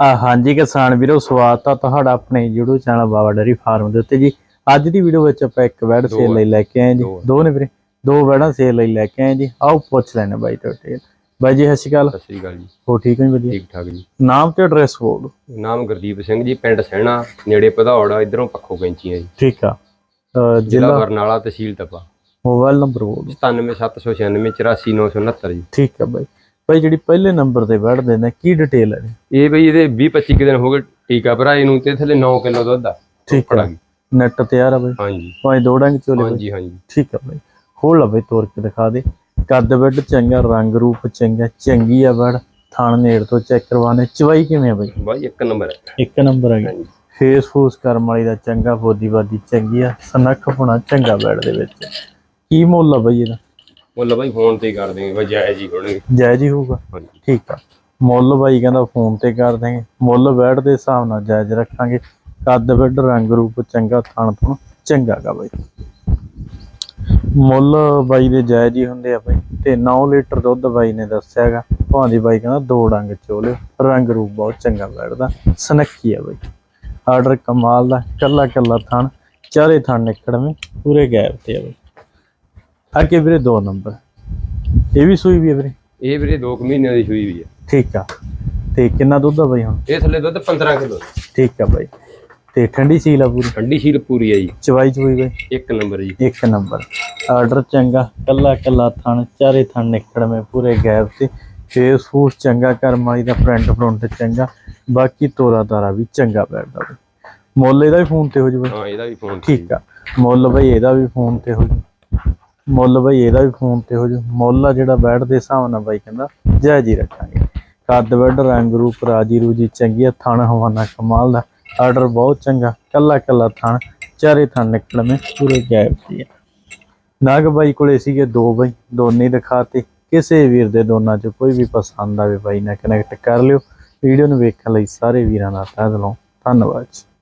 ਆ ਹਾਂਜੀ ਕਿਸਾਨ ਵੀਰੋ ਸਵਾਗਤ ਆ ਤੁਹਾਡਾ ਆਪਣੇ YouTube channel Baba dairy farm ਦੇ ਉੱਤੇ ਜੀ। ਅੱਜ ਦੀ ਵੀਡੀਓ ਵਿੱਚ ਆਪਾਂ ਇੱਕ ਵੈੜ ਸੇਲ ਲਈ ਲੈ ਕੇ ਆਏ ਜੀ। ਦੋ। ਨੇ ਵੀਰੇ। ਦੋ ਵੈੜਾਂ ਸੇਲ ਲਈ ਲੈ ਕੇ ਆਏ ਜੀ। ਆਓ ਪੁੱਛ ਲੈਣੇ ਬਾਈ ਤੁਹਾਡੇ ਬਾਈ ਜੀ ਸਤਿ ਸ਼੍ਰੀ ਅਕਾਲ। ਸਤਿ ਸ੍ਰੀ ਅਕਾਲ ਜੀ। ਹੋ ਠੀਕ ਹੋ ਜੀ ਵਧੀਆ? ਠੀਕ ਠਾਕ ਜੀ। ਨਾਮ ਤੇ ਐਡਰੈਸ ਬੋਲ ਦਿਓ। ਨਾਮ ਗੁਰਦੀਪ ਸਿੰਘ ਜੀ ਪਿੰਡ ਸਹਿਣਾ ਨੇੜੇ ਪਧੌੜ ਇਧਰੋਂ ਪੱਖੋ ਕੈਂਚੀਆਂ ਜੀ। ਠੀਕ ਆ। ਜ਼ਿਲ੍ਹਾ ਬਰਨਾਲਾ ਤਹਿਸੀਲ ਤਪਾ। ਮੋਬਾਈਲ ਨੰਬਰ ਬੋਲ ਦਿਓ। 97796 84969 ਜੀ। ਠੀਕ ਆ ਬਾਈ। ਬਾਈ ਜਿਹੜੀ ਪਹਿਲੇ ਨੰਬਰ ਤੇ ਵੈੜ ਦੇ ਨੇ ਕੀ ਡਿਟੇਲ ਹੈ? ਇਹ ਬਈ ਇਹਦੇ 20 25 ਕੁ ਦਿਨ ਹੋ ਗਏ ਟੀਕਾ ਭਰਾ ਇਹਨੂੰ ਤੇ ਥੱਲੇ 9 ਕਿਲੋ ਦੁੱਧ ਆ ਠੀਕ ਆ ਨੈਟ ਤਿਆਰ ਆ ਬਾਈ? ਹਾਂਜੀ। ਭਾਵੇਂ ਦੋ ਡੰਗ ਚੋਲੇ ਹਾਂਜੀ ਹਾਂਜੀ। ਠੀਕ ਆ ਬਾਈ। ਖੋਲ ਲਾ ਬਾਈ ਤੋਰ ਕੇ ਦਿਖਾ ਦੇ। ਕੱਦ ਬੈੱਡ ਚੰਗਾ ਰੰਗ ਰੂਪ ਚੰਗਾ ਚੰਗੀ ਆ ਬੜ ਥਾਣ ਨੇੜ ਤੋਂ ਚੈੱਕ ਕਰਵਾਣੇ ਚਵਾਈ ਕਿਵੇਂ ਆ ਬਾਈ? ਬਾਈ ਇੱਕ ਨੰਬਰ ਹੈ। ਇੱਕ ਨੰਬਰ ਹਾਂਜੀ। ਫੇਸ ਫੂਸ ਕਰਮ ਵਾਲੀ ਦਾ ਚੰਗਾ ਬਾਦੀ ਚੰਗੀ ਆ ਸਨੱਖ ਪੁਣਾ ਚੰਗਾ ਬੈਡ ਦੇ ਵਿੱਚ। ਕੀ ਮੁੱਲ ਆ ਬਾਈ ਇਹਦਾ? ਮੁੱਲ ਬਾਈ ਫੋਨ ਤੇ ਹੀ ਕਰ ਦੇਂਗੇ ਬਾਈ ਜਾਇਜ਼ ਹੀ ਹੋਣਗੇ। ਜਾਇਜ਼ ਹੀ ਹੋਊਗਾ। ਹਾਂਜੀ। ਠੀਕ ਆ। ਮੁੱਲ ਬਾਈ ਕਹਿੰਦਾ ਫੋਨ ਤੇ ਕਰ ਦਾਂਗੇ ਮੁੱਲ ਬੈਡ ਦੇ ਹਿਸਾਬ ਨਾਲ ਜਾਇਜ਼ ਰੱਖਾਂਗੇ। ਕੱਦ ਬੈੱਡ ਰੰਗ ਰੂਪ ਚੰਗਾ ਥਣ ਥਣ ਚੰਗਾ ਗਾ ਬਾਈ। ਮੁੱਲ ਬਾਈ ਦੇ ਜਾਇਜ਼ ਹੀ ਹੁੰਦੇ ਆ ਬਾਈ। ਤੇ 9 ਲੀਟਰ ਦੁੱਧ ਬਾਈ ਨੇ ਦੱਸਿਆਗਾ ਭਾਂਦੀ ਬਾਈ ਕਹਿੰਦਾ ਦੋ ਡੰਗ ਚੋਲੇ ਰੰਗ ਰੂਪ ਬਹੁਤ ਚੰਗਾ ਬੈਠਦਾ। ਸਨੱਖੀ ਆ ਬਾਈ। ਆਰਡਰ ਕਮਾਲ ਦਾ ਕੱਲਾ ਕੱਲਾ ਥਣ ਚਾਰੇ ਥਣ ਨਿਕੜਵੇਂ ਪੂਰੇ ਗੈਪ ਤੇ ਆ ਬਾਈ। ਅੱਗੇ ਵੀਰੇ ਦੋ ਨੰਬਰ। ਇਹ ਵੀ ਸੂਈ ਵੀ ਆ ਵੀਰੇ? ਇਹ ਵੀਰੇ 2 ਮਹੀਨਿਆਂ ਦੀ ਸੂਈ ਵੀ ਹੈ। ਠੀਕ ਆ। ਤੇ ਕਿੰਨਾ ਦੁੱਧ ਆ ਬਾਈ ਹੁਣ? ਇਹ ਥੱਲੇ ਦੁੱਧ 15 ਕਿਲੋ ਠੀਕ ਆ ਬਾਈ। ਤੇ ਠੰਡੀ ਸੀਲ ਆ ਪੂਰੀ? ਠੰਡੀ ਸ਼ੀਲ ਪੂਰੀ ਜੀ। ਚਵਾਈ ਚੁਈ ਬਾਈ? ਇੱਕ ਨੰਬਰ ਜੀ। ਇੱਕ ਨੰਬਰ। ਆਰਡਰ ਚੰਗਾ ਕੱਲਾ ਕੱਲਾ ਥਣ ਚਾਰੇ ਥਣ ਨਿਕੜਵੇਂ ਪੂਰੇ ਗੈਪ ਤੇ ਫੇਸ ਫੂਸ ਚੰਗਾ ਕਰਮ ਵਾਲੀ ਦਾ ਫਰੰਟ ਫਰੰਟ ਚੰਗਾ ਬਾਕੀ ਤੋਰਾ ਤਾਰਾ ਵੀ ਚੰਗਾ ਬੈਠਦਾ ਮੁੱਲ ਇਹਦਾ ਵੀ ਫੋਨ ਤੇ ਹੋ ਜੂ ਬਈ। ਹਾਂ ਇਹਦਾ ਵੀ ਫੋਨ ਠੀਕ ਆ। ਮੁੱਲ ਬਈ ਇਹਦਾ ਵੀ ਫੋਨ ਤੇ ਹੋ ਜੂ। ਮੁੱਲ ਬਈ, ਇਹਦਾ ਵੀ ਫੋਨ ਤੇ ਹੋ ਜੂ। ਮੁੱਲ ਆ ਜਿਹੜਾ ਬੈਠ ਦੇ ਹਿਸਾਬ ਨਾਲ ਬਾਈ ਕਹਿੰਦਾ ਜਾਇਜ਼ ਹੀ ਰੱਖਾਂਗੇ। ਕੱਦ ਬੈਡ ਰੰਗ ਰੂਪ, ਰਾਜੀ ਰੂਜੀ ਚੰਗੀ ਆ, ਥਣ ਹਵਾਨਾ ਕਮਾਲ ਦਾ। ਆਰਡਰ ਬਹੁਤ ਚੰਗਾ, ਕੱਲਾ ਕੱਲਾ ਥਣ, ਚਾਰੇ ਥਣ ਨਿਕਲਵੇਂ ਪੂਰੇ ਗੈਪ ਸੀ। ਨਾਗ ਬਾਈ ਕੋਲੇ ਸੀਗੇ ਦੋ ਬਾਈ, ਦੋਨੇ ਦਿਖਾਤੇ। ਕਿਸੇ ਵੀਰ ਦੇ ਦੋਨਾਂ ਚ ਕੋਈ ਵੀ ਪਸੰਦ ਆਵੇ ਬਾਈ ਨਾਲ ਕਨੈਕਟ ਕਰ ਲਿਓ। ਵੀਡੀਓ ਨੂੰ ਵੇਖਣ ਲਈ ਸਾਰੇ ਵੀਰਾਂ ਦਾ ਤਹਿ ਦਿਲੋਂ ਧੰਨਵਾਦ ਜੀ।